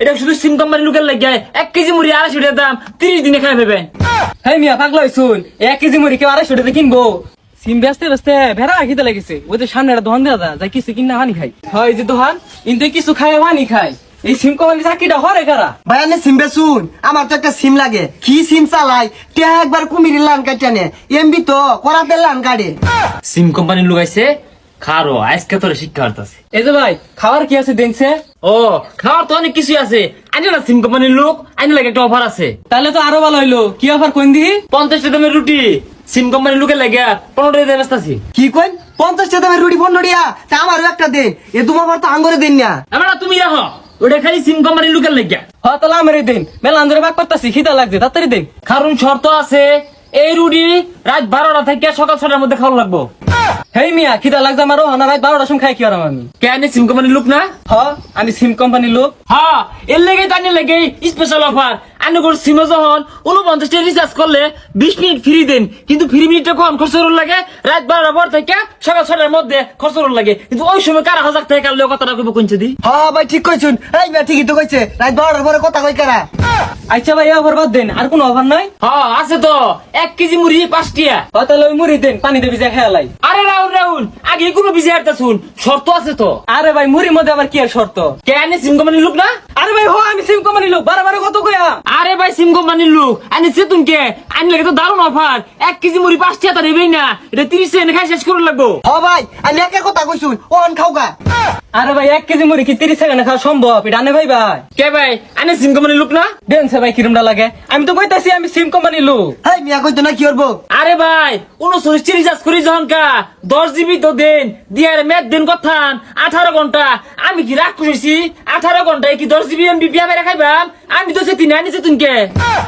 এটা শুধু সিম কোম্পানি লোকের লাগে এক কেজি মুড়ি আড়াইশো টাকা দাম তিরিশ দিনে খাই ভেবেন। হ্যাঁ মিয়া পাগলা শুন এক কেজি মুড়ি কেউ আড়াইশো টাকা কিনবো। সিম বেচতে বেচতে ভেড়া খিদে লেগেছে। ওই তো সামনে একটা দোকান দেওয়া যায় কিছু কিনা হানি খাই হয় যে দোকান কিন্তু কিছু খায় হানি খাই এই সিম কোম্পানি চাকরিটা হরে কারা? ভাই আমি সিম বেচুন আমার তো একটা সিম লাগে। কি সিম চালাই? টিয়া একবার কুমির লান কাটানে এমবি তো করাতে লান কাটে। সিম কোম্পানি লোক আইছে খারো আজকে তোর শিক্ষা হতাছে এই যে ভাই খাবার কি আছে দেখছে? ও খাওয়ার তো অনেক কিছু আছে। আইনে না সিম কোম্পানির লোক আইনে লাগে একটা অফার আছে। তাহলে তো আরও ভালো হইল। কি অফার কোন দিহি পঞ্চাশ টাকা দামের রুটি সিম কোম্পানির লোকের লাগে পনেরো টাকা ব্যস্ত আছি কি কইন? দামের রুটি পনেরোটিয়া তা আমারও একটা দেন। এ তোমার তো আঙ্গরে দেন না। এবার তুমি রাখো ওটা খালি সিম কোম্পানির লোকের লাগে। হ্যাঁ তাহলে আমার দিন। মেলা আন্দরে বাক করতেছি খিদা লাগছে তাড়াতাড়ি দিন। কারণ শর্ত আছে এই রুটি রাত বারোটা থেকে সকাল ছটার মধ্যে খাওয়া লাগবো। হেই মিয়া খিদা লাগছে আমারও না রাত বারোটার সময় খাই কি আরাম আমি? কেন সিম কোম্পানির লোক না? হ আমি সিম কোম্পানির লোক। হ্যাঁ এর লেগে তার লেগে স্পেশাল অফার আনে করে সিমে যখন উনপঞ্চাশ টাকা রিচার্জ করলে বিশ মিনিট ফ্রি দেন। কিন্তু ফ্রি মিনিটটা কম খরচ করুন লাগে রাত বারোটার পর থেকে সকাল ছটার মধ্যে খরচ করুন লাগে। কিন্তু ওই সময় কারা হাজার টাকা কাটলে কথাটা কইব কোনছে দি? হ্যাঁ ভাই ঠিক কইছুন। এই ভাই ঠিকই তো কইছে। রাত বারোটার পরে কথা কই কারা? আচ্ছা ভাই অফার বাদ দেন আর কোনো অফার নাই? হ্যাঁ আছে তো। এক কেজি মুড়ি পাঁচ টিয়া। হ্যাঁ তাহলে ওই মুড়ি দেন পানি দেবি যা খেয়ালাই আরে রাহুল রাহুল আগে কোনো বিজয় হারতে শুন। শর্ত আছে তো। আরে ভাই মুড়ির মধ্যে আবার কি আর শর্ত? কেন সিম কোম্পানির লোক না? আরে ভাই হো আমি সিম কোম্পানির লোক বারে বারে কত কয়া আরে ভাই সিম কোম্পানির লোক। আনি চেতুন কে আনি লাগে তো দারুণ অফার এক কেজি মুড়ি পাঁচ টিয়া তো নেবেই না। এটা তিরিশ সেকেন্ড খাই শেষ করে লাগবো। হ ভাই আমি একের কথা কইছুন ও আন খাওগা আরে ভাই এক কেজি মুড়ি কি তিরিশ সেকেন্ডে খাওয়া সম্ভব? এটা আনে ভাই ভাই। কে ভাই আনি সিম কোম্পানির লোক না? দেন সে ভাই কিরমটা লাগে? আমি তো কইতাছি আমি সিম কোম্পানির লোক। হেই মিয়া কইতো না কি করব আরে ভাই উনচল্লিশ রিচার্জ করি যখন কা দশ জিবি তো দেন। দিয়ে মেদ দিন কথান আঠারো ঘণ্টা। আমি কি রাগ করেছি আঠারো ঘন্টায় কি দশ জিবি এমবি পিয়া বেড়ে খাইবাম? আমি তো সেদিন আনিছে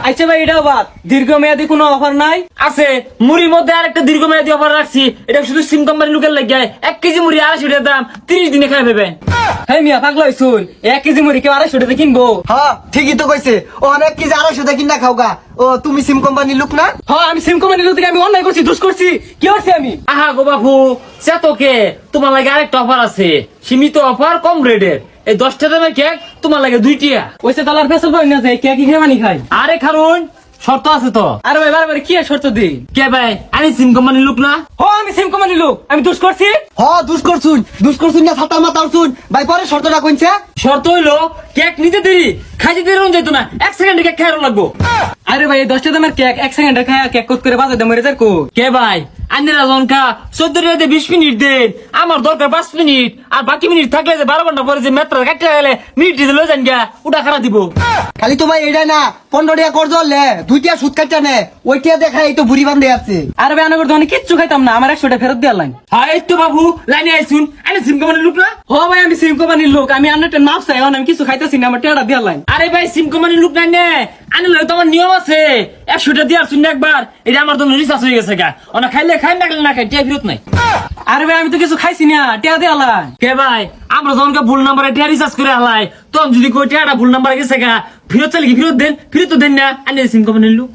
আচ্ছা ভাই এটা আবার দীর্ঘমেয়াদী কোনো অফার নাই? আছে। মুড়ির মধ্যে আরেকটা দীর্ঘমেয়াদী অফার রাখছি। এটা শুধু সিম কোম্পানির লোকের লাগে। এক কেজি মুড়ি আড়াইশো টাকা দাম। তিরিশ দিনে খাই ভেবেন হ্যাঁ মিয়া পাগলা এক কেজি মুড়ি কেউ আড়াইশো টাকা কিনবো? হ্যাঁ ঠিকই তো কইছে। ও অনেক কি আড়াইশো দেখি না খাওগা। ও তুমি সিম কোম্পানির লোক না? হ্যাঁ আমি সিম কোম্পানির লোক থেকে আমি অন্যায় করছি দোষ করছি। কি করছি আমি? আহা গো বাপু চেতকে তোমার লাগে আরেকটা অফার আছে। সীমিত অফার কম রেটের। এই দশটা দামের কেক তোমার লাগে দুইটিয়া। ওইসে তালার ফেসল পাই না যে কে কি খেয়ে খাই। আরে খারুন শর্ত আছে তো। আরে ভাই বারে বারে কি শর্ত দিই? কে ভাই আমি সিম কোম্পানির লোক না? হ আমি সিম কোম্পানির লোক। আমি দোষ করছি? হ দুষ করছুন। দুষ করছুন না ছাতা মাতার শুন ভাই পরে শর্তটা কইছে। শর্ত হইল কেক নিতে দেরি খাইতে দেরি হন যাইতো না। এক সেকেন্ডে কেক খাইরো লাগবো। আরে ভাই এই দশটা দামের কেক এক সেকেন্ডে খায় কেক কোত করে বাজার দামের যার কো কে ভাই আন্দিরা জনকা চোদ্দ রেতে বিশ মিনিট দেন। আমার দরকার পাঁচ মিনিট আর বাকি মিনিট থাকলে যে বারো ঘণ্টা পরে যে মেত্রা কাটতে গেলে মিনিট দিতে লয়ে যান গা ওটা খারাপ দিব। খালি তো ভাই এটা না পনেরো টাকা কর লে দুইটা সুদ কাটটা নে ওইটা দেখা এই তো বুড়ি বান্ধে আছে। আর ভাই আনাগর দোকানে কিচ্ছু খাইতাম না আমার একশোটা ফেরত দিয়ে লাইন হাই তো বাবু লাইনে আইসুন। আমি সিম কোম্পানির লোক না? হ ভাই আমি সিম কোম্পানির লোক আমি আন্নারটা মাপ চাই আমি কিছু খাইতেছি না আমার টেড়া দিয়ে লাইন আরে ভাই সিম কোম্পানির লোক নাই নে। আনিলে তো আমার নিয়ম আছে। একশোটা দিয়ে আসুন একবার। এটা আমার জন্য রিচার্জ হয়ে গেছে গা। ওনা খাইলে খাই না খাইলে না খাই টিয়া ফিরত নাই। আরে ভাই আমি তো কিছু খাইছি না টেড়া দিয়ে কে ভাই আমরা যখন ভুল নাম্বারে টিয়া রিচার্জ করে তখন যদি কই টিয়াটা ভুল নাম্বারে গেছে গা ফিরত চাইলে কি ফিরত দেন? ফিরত তো দেন না আনি সিম কোম্পানির লোক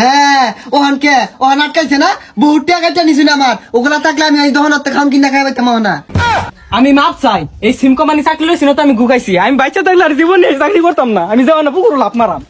হ্যাঁ ওহান কে? ওহান আটকাইছে না? বহুত টাকা কাটটা নিছুন আমার। ওগুলা থাকলে আমি এই দহন খাম কিনা খাই পাইতাম না আমি মাপ চাই এই সিম কোম্পানি চাকরি লইছি না তো আমি গুগাইছি আমি বাচ্চা থাকলে আর জীবনে চাকরি করতাম না। আমি যাওয়া না পুকুর লাভ মারাম।